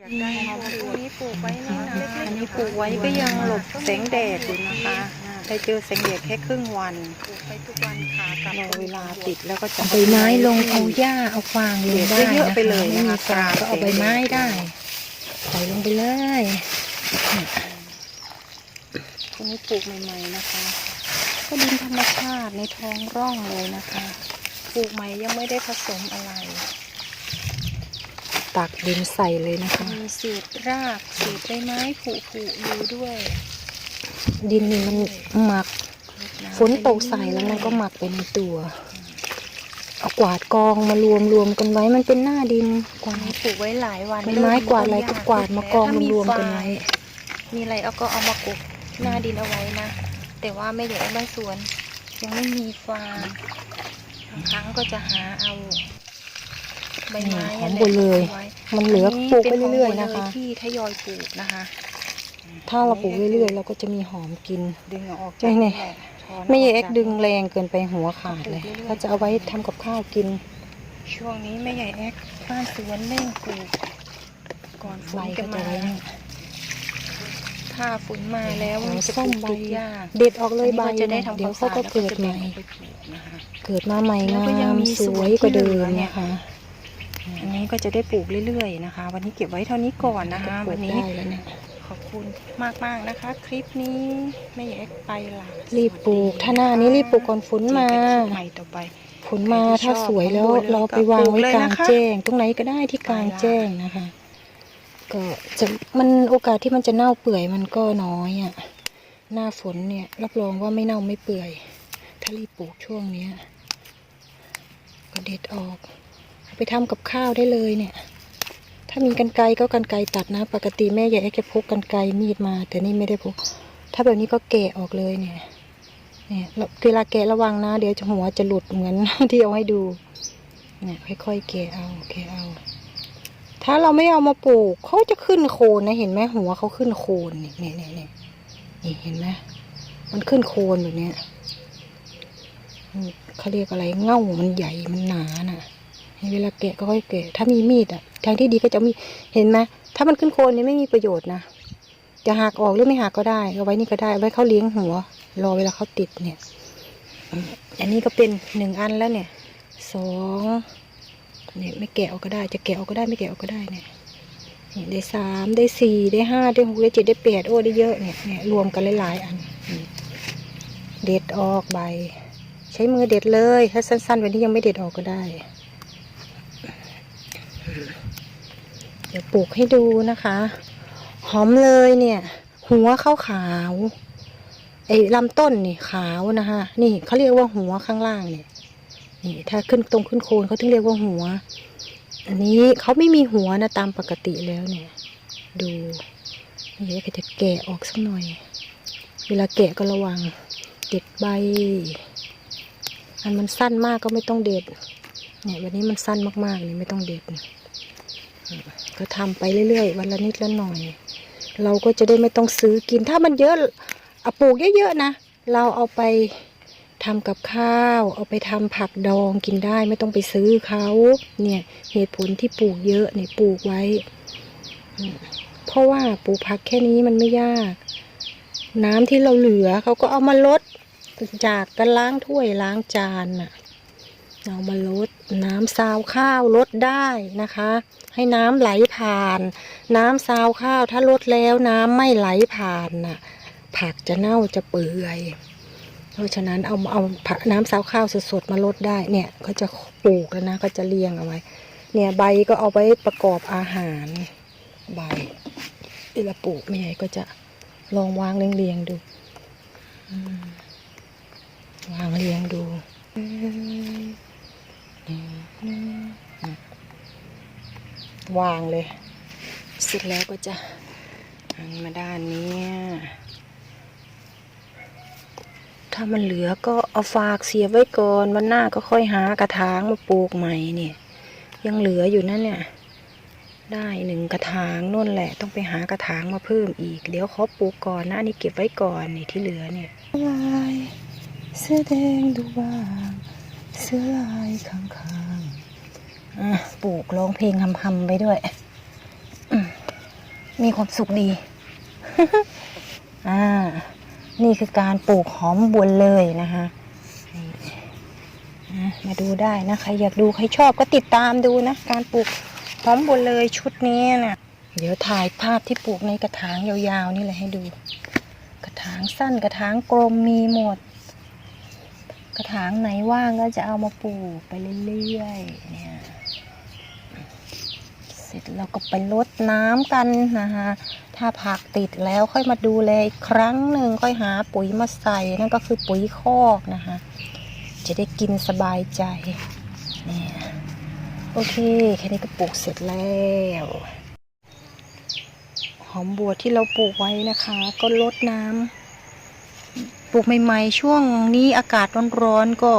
อยากได้พวกนี้ปลูกไว้นี่นะอันนี้ปลูกไว้ก็ยังหลบแสงแดดอยู่นะคะได้เจอแสงแดดแค่ครึ่งวันปลูกไปทุกวันค่ะกับรอเวลาติดแล้วก็จะเอาใบไม้ลงเอาหญ้าเอาฟางลงได้เยอะนะไปเลยไม่นะคะมีฟางก็เอาใบไม้ได้ใส่ลงไปเลยพวกนี้ปลูกใหม่ๆนะคะ ก็ดินธรรมชาติในท้องร่องเลยนะคะ ปลูกใหม่ยังไม่ได้ผสมอะไร ตักดินใส่เลยนะคะ มีเศษรากเศษใบไม้ผุๆอยู่ด้วยดินนี่มันหมักรดำฝนตกใส่แล้วมันก็หมักไปในตัวเอากวาดกองมารวมรวมกันไว้มันเป็นหน้าดินกวาดปลูกไว้หลายวันใบไม้กวาดอะไรก็กวาดมากองถ้รวมๆกันไว้ มีอะไรเอาก็เอามากบหน้าดินเอาไว้นะ แต่ว่าไม่อยากให้บ้านสวน ยังไม่มีฟางบางครั้งก็จะหาเอา ใบไม้หอมหมดเลยไว้มันเหลือปลูกไปเรื่อยๆนะคะที่ทยอยปลูกนะคะ ถ้าเราปลูกเรื่อยๆเราก็จะมีหอมกินดึงเอาออกใช่ไงช้อนไม่ใช่กเอ็กจากดึงแรงเกินไปหัวขาดเลยปลูกเรื่อยๆก็จะเอาไว้ทำกับข้าวกิน ช่วงนี้แม่ใหญ่แอกบ้านสวนเร่งปลูกก่อนฝใบนก็จะจะมาไว้นี่ถ้าฝนมาแล้วมันจะปส้ลูมกใบติดยากเด็ดออกเลยใบอันนี้ก็จะได้ทำเดี๋ยวควาเขามสะก็อาดแล้วเกิดใหม่จะแบ่งเอาไปปลูกนะคะเกิดมาใหม่แล้วงาก็ยังมมีสส่วนวยที่กว่าเดิเหลืมอเนี่ยนะคะ อันนี้ก็จะได้ปลูกเรื่อยๆนะคะ วันนี้เก็บไว้เท่านี้ก่อนนะคะปลูวักนนี้ได้แล้วเนี่ยขอบคุณมากๆนะคะ คลิปนี้แม่ใหญ่แอกไปละรีบปลูกถ้าหน้านี้รีบปลูกก่อนฝนมาเจอกันคลิปใหม่ต่อไปผลมาถ้าสวยแล้วเราไปวางไว้กลางแจ้ง ตรงไหนก็ได้ที่กลางแจ้งนะคะ ก็จะมันโอกาสที่มันจะเน่าเปื่อยมันก็น้อยอะหน้าฝนเนี่ยรับรองว่าไม่เน่าไม่เปื่อย ถ้ารีบปลูกช่วงเนี้ยก็เด็ดออกเอา ไปทำกับข้าวได้เลยเนี่ย ถ้ามีกันไกก็กันไกตัดนะ ปกติแม่ยากให้แกพกกันไกมีดมา แต่นี่ไม่ได้พก ถ้าแบบนี้ก็แกะออกเลยเนี่ย เนี่ยเวลาแกะระวังนะ เดี๋ยวจะหัวจะหลุดเหมือนที่เอาให้ดู เนี่ยค่อยๆแกะเอาแกะเอา ถ้าเราไม่เอามาปลูกเขาจะขึ้นโคนนะ เห็นไหมหัวเขาขึ้นโคนเนี่ยเนี่ยเนี่ยเนี่ยเห็นไหมมันขึ้นโคนแบบเนี้ยเขาเรียกอะไรเง่ามันใหญ่มันหนาน่ะ เวลาแกะก็ค่อยแกะ ถ้ามีมีดอะทางที่ดีก็จะมีเห็นไหมถ้ามันขึ้นโคนนี่ไม่มีประโยชน์นะจะหักออกหรือไม่หักก็ได้เอาไว้นี่ก็ได้ไว้เขาเลี้ยงหัว รอเวลาเขาติดเนี่ย อันนี้ก็เป็นหนึ่งอันแล้วเนี่ยสองเนี่ยไม่แกะออกก็ได้ จะแกะออกก็ได้ไม่แกะออกก็ได้เนี่ยได้สามได้สี่ได้ห้าได้หกได้เจ็ดได้แปดโอ้ได้เยอะเนี่ยเนี่ยรวมกันหลายๆอัน เด็ดออกใบ ใช้มือเด็ดเลย ถ้าสั้นๆวันนี้ยังไม่เด็ดออกก็ได้ ดี๋ยวปลูกให้ดูนะคะ หอมเลยเนี่ย หัวขาวขาวไอ้ลำต้นนี่ขาวนะคะนี่เขาเรียกว่าหัวข้างล่างเนี่ยนี่ถ้าขึ้นตรงขึ้นโคนเขาถึงเรียกว่าหัว อันนี้เขาไม่มีหัวนะตามปกติแล้วเนี่ย ดูนี่ก็จะแกะออกสักหน่อย เวลาแกะก็ระวังเด็ดใบ อันมันสั้นมากก็ไม่ต้องเด็ดเนี่ยวันนี้มันสั้นมากๆนี่ไม่ต้องเด็ด ก็ทำไปเรื่อยๆ วันละนิดละหน่อย เราก็จะได้ไม่ต้องซื้อกิน ถ้ามันเยอะเอาปลูกเยอะๆนะ เราเอาไปทำกับข้าว เอาไปทำผักดองกินได้ไม่ต้องไปซื้อเขาเนี่ยเหตุผลที่ปลูกเยอะเนี่ยปลูกไว้ เพราะว่าปลูกผักแค่นี้มันไม่ยาก น้ำที่เราเหลือเขาก็เอามาลดจากกันล้างถ้วยล้างจานน่ะ เอามาลดน้ำซาวข้าวลดได้นะคะ ให้น้ำไหลผ่าน น้ำซาวข้าวถ้าลดแล้วน้ำไม่ไหลผ่านน่ะ ผักจะเน่าจะเปื่อย เพราะฉะนั้นเอาเอาผักน้ำซาวข้าวสดๆมาลดได้เนี่ยเขาจะปลูกแล้วนะก็จะเลี้ยงเอาไว้ เนี่ยใบก็เอาไว้ประกอบอาหารใบที่เวลาปลูกไม่ใหญ่ก็จะลองวางเรียงๆดูวางเรียงดู วางเลย เสร็จแล้วก็จะหันมาด้านนี้ ถ้ามันเหลือก็เอาฝากเสียบไว้ก่อนวันหน้าก็ค่อยหากระถางมาปลูกใหม่เนี่ย ยังเหลืออยู่นั่นเนี่ย ได้หนึ่งกระถางนู่นแหละ ต้องไปหากระถางมาเพิ่มอีก เดี๋ยวขอปลูกก่อนนะอันนี่เก็บไว้ก่อนนี่ที่เหลือเนี่ยลายเสดงดูบ้าง เสื้อลายข้างๆปลูกร้องเพลงทำๆไปด้วย มีความสุขดี อ่า นี่คือการปลูกหอมบัวเลยนะคะมาดูได้นะใครอยากดูใครชอบก็ติดตามดูนะ การปลูกหอมบัวเลยชุดนี้นะ่ะ เดี๋ยวถ่ายภาพที่ปลูกในกระถางยาวๆ นี่เลยให้ดู กระถางสั้นกระถางกลมมีหมด กระถางไหนว่างก็จะเอามาปลูกไปเรื่อยๆเนี่ยเสร็จเราก็ไปลดน้ำกันนะคะถ้าผักติดแล้วค่อยมาดูแลอีกครั้งหนึ่งค่อยหาปุ๋ยมาใส่นั่นก็คือปุ๋ยคอกนะคะ จะได้กินสบายใจเนี่ยโอเคแค่นี้ก็ปลูกเสร็จแล้วหอมบัวที่เราปลูกไว้นะคะ ก็ลดน้ำ ปลูกใหม่ๆ ช่วงนี้อากาศร้อนๆก็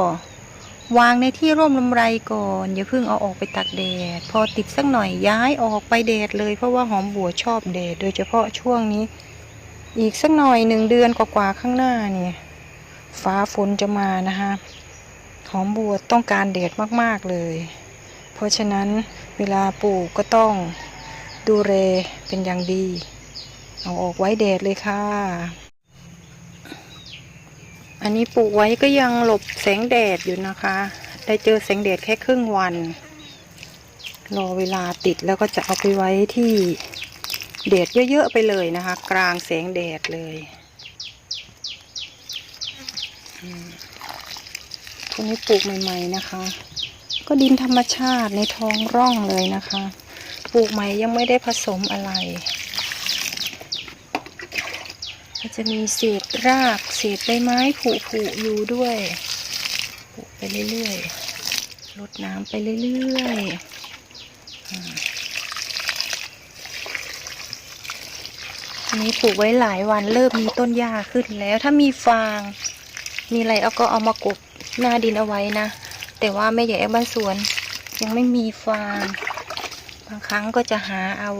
วางในที่ร่มลมไรก่อน อย่าเพิ่งเอาออกไปตากแดด พอติดสักหน่อยย้ายออกไปแดดเลยเพราะว่าหอมบัวชอบแดด โดยเฉพาะช่วงนี้ อีกสักหน่อยหนึ่งเดือนกว่าๆข้างหน้าเนี่ย ฟ้าฝนจะมานะคะหอมบัวต้องการแดดมากๆเลย เพราะฉะนั้นเวลาปลูกก็ต้องดูแลเป็นอย่างดี เอาออกไว้แดดเลยค่ะ อันนี้ปลูกไว้ก็ยังหลบแสงแดดอยู่นะคะ ได้เจอแสงแดดแค่ครึ่งวัน รอเวลาติดแล้วก็จะเอาไปไว้ที่แดดเยอะๆไปเลยนะคะ กลางแสงแดดเลยอืมพวกนี้ปลูกใหม่ๆนะคะ ก็ดินธรรมชาติในท้องร่องเลยนะคะ ปลูกใหม่ยังไม่ได้ผสมอะไร ก็จะมีเศษรากเศษใบไม้ผุผุๆอยู่ด้วยปลูกไปเรื่อยๆรดน้ำไปเรื่อยๆอันนี้ปลูกไว้หลายวันเริ่มมีต้นหญ้าขึ้นแล้ว ถ้ามีฟาง มีอะไรเอาก็เอามากบหน้าดินเอาไว้นะ แต่ว่าแม่ใหญ่แอบบ้านสวน ยังไม่มีฟางบางครั้งก็จะหาเอา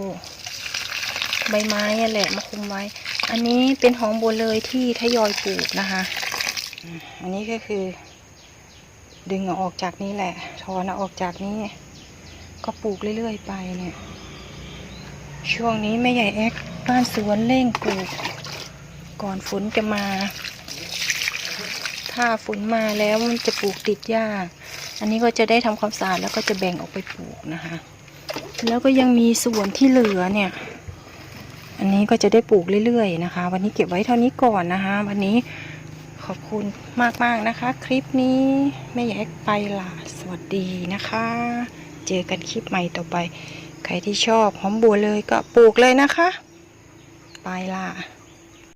ใบไม้แหละมาคุมไว้ อันนี้เป็นหอมบัวเลยที่ทยอยปลูกนะคะ อันนี้ก็คือ ดึงออกจากนี้แหละ ถอนออกจากนี้ ก็ปลูกเรื่อยๆไปเนี่ย ช่วงนี้แม่ใหญ่แอ๊กบ้านสวนเร่งปลูก ก่อนฝนจะมา ถ้าฝนมาแล้วมันจะปลูกติดยาก อันนี้ก็จะได้ทำความสะอาดแล้วก็จะแบ่งออกไปปลูกนะคะ แล้วก็ยังมีส่วนที่เหลือเนี่ย อันนี้ก็จะได้ปลูกเรื่อยๆนะคะ วันนี้เก็บไว้เท่านี้ก่อนนะคะ วันนี้ขอบคุณมากๆนะคะ คลิปนี้แม่แยกไปล่ะสวัสดีนะคะ เจอกันคลิปใหม่ต่อไป ใครที่ชอบหอมบัวเลยก็ปลูกเลยนะคะ ไปล่ะ